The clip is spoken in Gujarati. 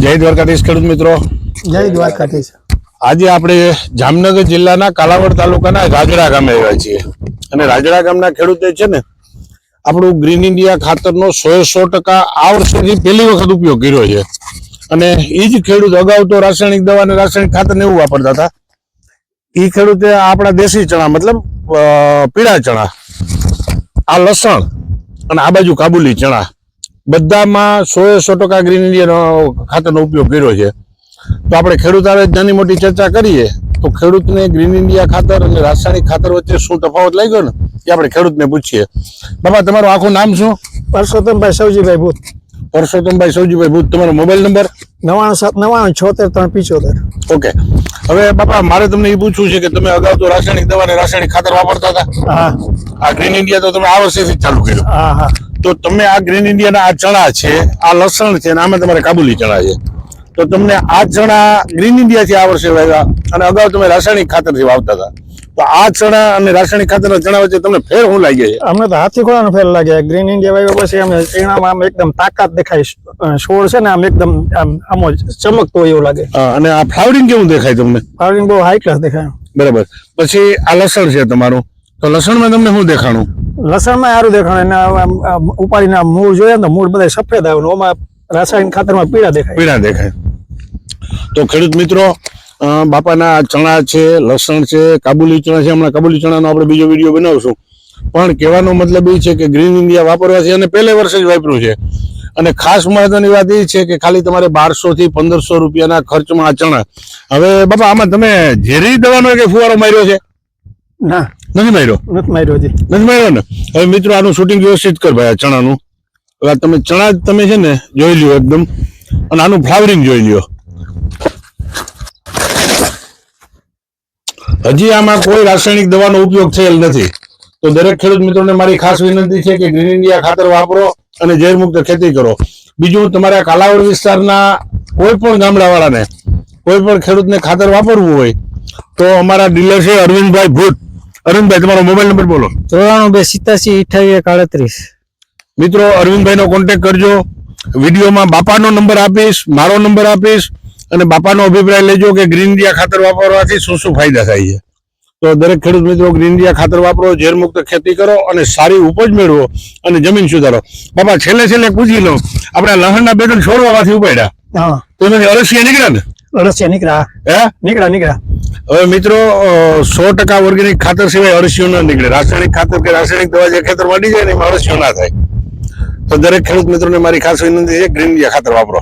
જય દ્વારકાધીશ ખેડૂત મિત્રો. જય દ્વારકાધીશ. આજે આપણે જામનગર જિલ્લાના કાલાવડ તાલુકાના રાજડા ગામે આવ્યા છીએ. અને રાજડા ગામના ખેડૂતે છે ને આપણું ગ્રીન ઇન્ડિયા ખાતરનો સો સો ટકા આ વર્ષેથી પહેલી વખત ઉપયોગ કર્યો છે. અને એ જ ખેડૂત અગાઉ તો રાસાયણિક દવા અને રાસાયણિક ખાતર એવું વાપરતા હતા. એ ખેડૂતે આપણા દેશી ચણા મતલબ પીળા ચણા આ લસણ અને આ બાજુ કાબુલી ચણા બધામાં સો સો ટકા ગ્રીન ઇન્ડિયાનો ખાતરનો ઉપયોગ કર્યો છે. તો આપણે ખેડૂત આવે નાની મોટી ચર્ચા કરીએ તો ખેડૂતને ગ્રીન ઇન્ડિયા ખાતર અને રાસાયણિક ખાતર વચ્ચે શું તફાવત લાગ્યો ને એ આપણે ખેડૂતને પૂછીએ. બાબા તમારું આખું નામ શું? પરસોત્તમભાઈ સૌજીભાઈ ભૂત. પરસોત્તમભાઈ સૌજીભાઈ ભૂત તમારો મોબાઈલ નંબર? નવાણું સાત નવાણું છોતેર ત્રણ પિચોતેર. ઓકે હવે બાપા મારે તમને એ પૂછવું છે કે તમે અગાઉ તો રાસાયણિક દવા ને રાસાયણિક ખાતર વાપરતા હતા? હા. આ ગ્રીન ઇન્ડિયા તો તમે આ વર્ષેથી ચાલુ કર્યું. હા હા. તો તમે આ ગ્રીન ઇન્ડિયાના આ ચણા છે આ લસણ છે અને આમાં તમારે કાબુલી ચણા છે. તો તમને આ ચણા ગ્રીન ઇન્ડિયાથી આ વર્ષે વાવ્યા અને અગાઉ તમે રાસાયણિક ખાતરથી વાવતા હતા. તો આ ચણા અને રાસાયણિક ખાતરના ચણા વચ્ચે તમને ફેર શું લાગે છે? અમને તો હાથી ઘોડાનો ફેર લાગે ગ્રીન ઇન્ડિયા વાવ્યો પછી અમે ચણામાં આમ એકદમ તાકાત દેખાય છોડ છે ને આમ એકદમ આમ આમ ચમકતો હોય એવું લાગે. અને આ ફ્લાવરિંગ કેવું દેખાય તમને? ફ્લાવરિંગ બહુ હાઈ ક્લાસ દેખાય. બરાબર. પછી આ લસણ છે તમારું? તો લસણમાં તમને શું દેખાણું? લસણમાં સારું દેખાણ. એના ઉપાડીને મૂળ જોઈએ ને મૂળ બધા સફેદ આવે ઓમાં રાસાયણિક ખાતરમાં પીળા દેખાય. પીળા દેખાય. તો ખેડૂત મિત્રો બાપાના ચણા છે લસણ છે કાબુલી ચણા છે હમણાં કાબુલી ચણાનો આપણે બીજો વીડિયો બનાવશું. પણ કહેવાનો મતલબ એ છે કે ગ્રીન ઇન્ડિયા વાપરવાથી અને પહેલે વર્ષે જ વાપર્યું છે. અને ખાસ મહત્વની વાત એ છે કે ખાલી તમારે બારસો થી પંદરસો રૂપિયાના ખર્ચમાં આ ચણા. હવે બાપા આમાં તમે ઝેરી દવાનો કે ફુવારો માર્યો છે? ના. નથી માર્યો? નથી માર્યો હજી. નથી માર્યો ને? હવે મિત્રો આનું શૂટિંગ વ્યવસ્થિત કર ભાઈ ચણાનું. હવે તમે ચણા જ તમે છે ને જોઈ લ્યો એકદમ. અને આનું ફ્લાવરિંગ જોઈ લ્યો. હજી આમાં કોઈ રાસાયણિક દવાનો ઉપયોગ થયેલ નથી. તો દરેક ખેડૂત મિત્રોને મારી ખાસ વિનંતી છે કે ગ્રીન ઇન્ડિયા ખાતર વાપરો અને ઝેરમુક્ત ખેતી કરો. બીજું તમારા કાલાવડ વિસ્તારના કોઈ પણ ગામડાવાળાને કોઈ પણ ખેડૂતને ખાતર વાપરવું હોય તો અમારા ડીલર છે અરવિંદભાઈ ભૂત. અરવિંદભાઈ તમારો મોબાઈલ નંબર બોલો. ચોરાણું બે સિત્યાસી અઠાવી એક આડત્રીસ મિત્રો અરવિંદભાઈનો કોન્ટેક કરજો. વિડીયોમાં બાપાનો નંબર આપીશ મારો નંબર આપીશ અને બાપાનો અભિપ્રાય લેજો કે ગ્રીન ઇન્ડિયા ખાતર વાપરવાથી શું શું ફાયદા થાય છે. તો દરેક ખેડૂત મિત્રો ગ્રીન ઇન્ડિયા ખાતર વાપરો ઝેરમુક્ત ખેતી કરો અને સારી ઉપજ મેળવો અને જમીન સુધારો. બાપા છેલ્લે છેલ્લે પૂછી લો આપણે લહણના બેટન છોડવાથી છોડવામાંથી ઉપાડ્યા. હા. તો અળસિયા નીકળ્યા ને? રસિયા નીકળ્યા. હે? નીકળ્યા નીકળ્યા. હવે મિત્રો સો ટકા ઓર્ગેનિક ખાતર સિવાય અળસિયું ના નીકળે. રાસાયણિક ખાતર કે રાસાયણિક દવા જે ખેતર વાડી જાય ને એમાં અળસિયું ના થાય. તો દરેક ખેડૂત મિત્રોને મારી ખાસ વિનંતી છે ગ્રીન ખાતર વાપરો.